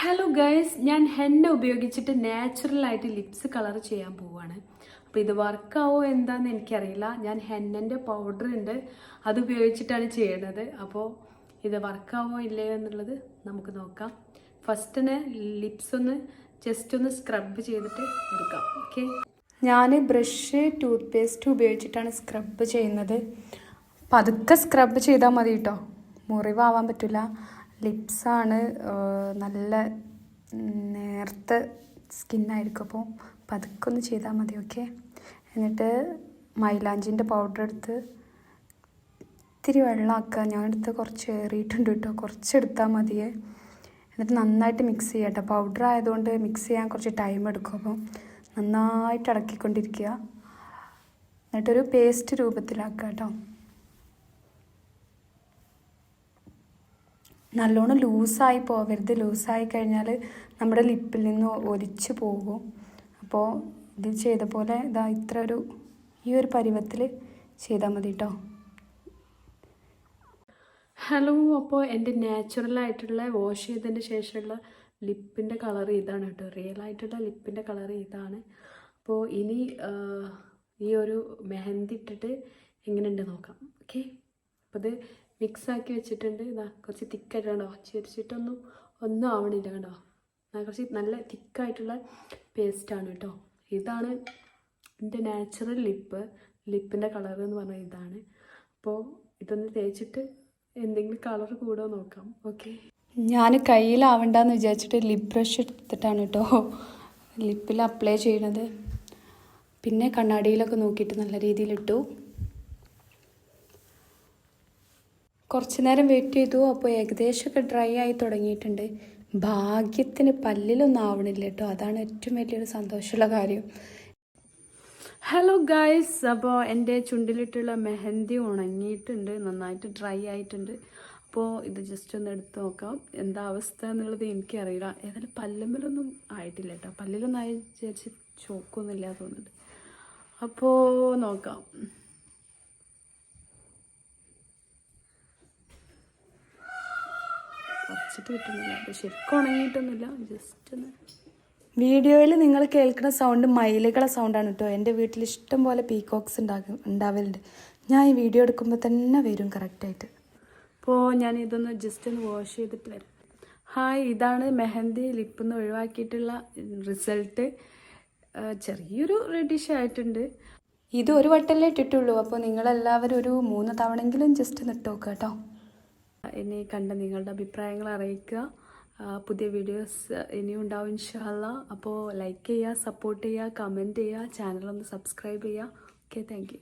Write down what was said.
Hello guys ഞാൻ henna ഉപയോഗിച്ചിട്ട് natural ആയിട്ട് ലിപ്സ് കളർ ചെയ്യാൻ പോവാണ്. അപ്പോൾ ഇത് വർക്കാവോ എന്താണെന്ന് എനിക്കറിയില്ല. ഞാൻ ഹെന്നന്റെ പൗഡർ ഉണ്ട്. അത് ഉപയോഗിച്ചിട്ടാണ് ചെയ്യണത്. അപ്പോൾ ഇത് വർക്കാവോ ഇല്ലയോ എന്നുള്ളത് നമുക്ക് നോക്കാം. ഫസ്റ്റിന് ലിപ്സ് ഒന്ന് ജസ്റ്റ് ഒന്ന് സ്ക്രബ് ചെയ്തിട്ട് എടുക്കാം. ഓക്കെ ഞാൻ ബ്രഷ് ടൂത്ത് പേസ്റ്റ് ഉപയോഗിച്ചിട്ടാണ് സ്ക്രബ് ചെയ്യുന്നത്. പതുക്കെ സ്ക്രബ് ചെയ്താൽ മതി കേട്ടോ മുറിവാവാൻ പറ്റില്ല ലിപ്സാണ് നല്ല നേർത്ത സ്കിന്നായിരിക്കും. അപ്പോൾ പതുക്കെ ഒന്ന് ചെയ്താൽ മതി ഓക്കെ? എന്നിട്ട് മൈലാഞ്ചിന്റെ പൗഡർ എടുത്ത് ഇത്തിരി വെള്ളമാക്കുക. ഞാൻ എടുത്ത് കുറച്ച് ഏറിയിട്ടുണ്ട് കേട്ടോ. കുറച്ച് എടുത്താൽ മതിയേ. എന്നിട്ട് നന്നായിട്ട് മിക്സ് ചെയ്യുക കേട്ടോ. പൗഡർ ആയതുകൊണ്ട് മിക്സ് ചെയ്യാൻ കുറച്ച് ടൈം എടുക്കും. അപ്പം നന്നായിട്ട് ഇളക്കിക്കൊണ്ടിരിക്കുക എന്നിട്ടൊരു പേസ്റ്റ് രൂപത്തിലാക്കുക കേട്ടോ. നല്ലോണം ലൂസായി പോവരുത്. ലൂസായി കഴിഞ്ഞാൽ നമ്മുടെ ലിപ്പിൽ നിന്ന് ഒലിച്ച് പോകും. അപ്പോൾ ഇത് ചെയ്ത പോലെ ഇതാ ഇത്ര ഒരു ഈ ഒരു പരുവത്തിൽ ചെയ്താൽ മതി കേട്ടോ ഹലോ അപ്പോൾ എന്റെ നാച്ചുറൽ ആയിട്ടുള്ള വാഷ് ചെയ്തതിന് ശേഷമുള്ള ലിപ്പിന്റെ കളർ ഇതാണ് കേട്ടോ റിയൽ ആയിട്ടുള്ള ലിപ്പിന്റെ കളർ ഇതാണ്. അപ്പോൾ ഇനി ഈ ഒരു മെഹന്തി ഇട്ടിട്ട് എങ്ങനെയുണ്ട് നോക്കാം. ഓക്കെ? അപ്പോൾ ഇത് മിക്സ് ആക്കി വെച്ചിട്ടുണ്ട്. ഇതാ കുറച്ച് തിക്കായിട്ട് കണ്ടോ? ചിരിച്ചിട്ടൊന്നും ഒന്നും ആവണില്ല കണ്ടോ? കുറച്ച് നല്ല തിക്കായിട്ടുള്ള പേസ്റ്റാണ് കേട്ടോ. ഇതാണ് എന്റെ നാച്ചുറൽ ലിപ്പ് ലിപ്പിന്റെ കളർ എന്ന് പറഞ്ഞാൽ ഇതാണ്. അപ്പോൾ ഇതൊന്ന് തേച്ചിട്ട് എന്തെങ്കിലും കളർ കൂടുമോ നോക്കാം. ഓക്കെ ഞാൻ കയ്യിലാവണ്ടെന്ന് വിചാരിച്ചിട്ട് ലിപ് ബ്രഷ് എടുത്തിട്ടാണ് കേട്ടോ. ലിപ്പിൽ അപ്ലൈ ചെയ്യണത്. പിന്നെ കണ്ണാടിയിലൊക്കെ നോക്കിയിട്ട് നല്ല രീതിയിൽ കുറച്ച് നേരം വെയിറ്റ് ചെയ്തു. അപ്പോൾ ഏകദേശമൊക്കെ ഡ്രൈ ആയി തുടങ്ങിയിട്ടുണ്ട്. ഭാഗ്യത്തിന് പല്ലിലൊന്നും ആവണില്ല കേട്ടോ. അതാണ് ഏറ്റവും വലിയൊരു സന്തോഷമുള്ള കാര്യം. ഹലോ ഗായ്സ് അപ്പോൾ എന്റെ ചുണ്ടിലിട്ടുള്ള മെഹന്തി ഉണങ്ങിയിട്ടുണ്ട്. നന്നായിട്ട് ഡ്രൈ ആയിട്ടുണ്ട്. അപ്പോൾ ഇത് ജസ്റ്റ് ഒന്ന് എടുത്ത് നോക്കാം. എന്താ അവസ്ഥ എന്നുള്ളത് എനിക്കറിയില്ല. ഏതായാലും പല്ലുമ്മലൊന്നും ആയിട്ടില്ല കേട്ടോ. പല്ലിലൊന്നും ആയി വിചാരിച്ച് ചോക്കൊന്നുമില്ല തോന്നുന്നുണ്ട്. അപ്പോൾ നോക്കാം. കുറച്ചിട്ട് കിട്ടുന്നില്ല. അത് ശരിക്കും ഉണങ്ങിയിട്ടൊന്നുമില്ല. ജസ്റ്റ് ഒന്ന് വീഡിയോയിൽ നിങ്ങൾ കേൾക്കുന്ന സൗണ്ട് മയിലുകളെ സൗണ്ടാണ് കേട്ടോ. എന്റെ വീട്ടിൽ ഇഷ്ടം പോലെ പീകോക്സ് ഉണ്ടാകും ഉണ്ടാവലുണ്ട്. ഞാൻ ഈ വീഡിയോ എടുക്കുമ്പോൾ തന്നെ വരും കറക്റ്റായിട്ട് അപ്പോൾ ഞാൻ ഇതൊന്ന് ജസ്റ്റ് ഒന്ന് വാഷ് ചെയ്തിട്ട് വരാം. ഹായ് ഇതാണ് മെഹന്തി ലിപ്പിൽ നിന്ന് ഒഴിവാക്കിയിട്ടുള്ള റിസൾട്ട് ചെറിയൊരു റെഡിഷ് ആയിട്ടുണ്ട്. ഇത് ഒരു വട്ടല്ലേ ഇട്ടിട്ടുള്ളൂ. അപ്പോൾ നിങ്ങളെല്ലാവരും ഒരു മൂന്ന് തവണെങ്കിലും ജസ്റ്റ് നോക്കുക കേട്ടോ. എന്നെ കണ്ട നിങ്ങളുടെ അഭിപ്രായങ്ങൾ അറിയിക്കുക. പുതിയ വീഡിയോസ് ഇനിയും ഉണ്ടാവും ഇൻഷാല്ല അപ്പോൾ ലൈക്ക് ചെയ്യുക സപ്പോർട്ട് ചെയ്യുക കമന്റ് ചെയ്യുക ചാനൽ ഒന്ന് സബ്സ്ക്രൈബ് ചെയ്യുക. Okay thank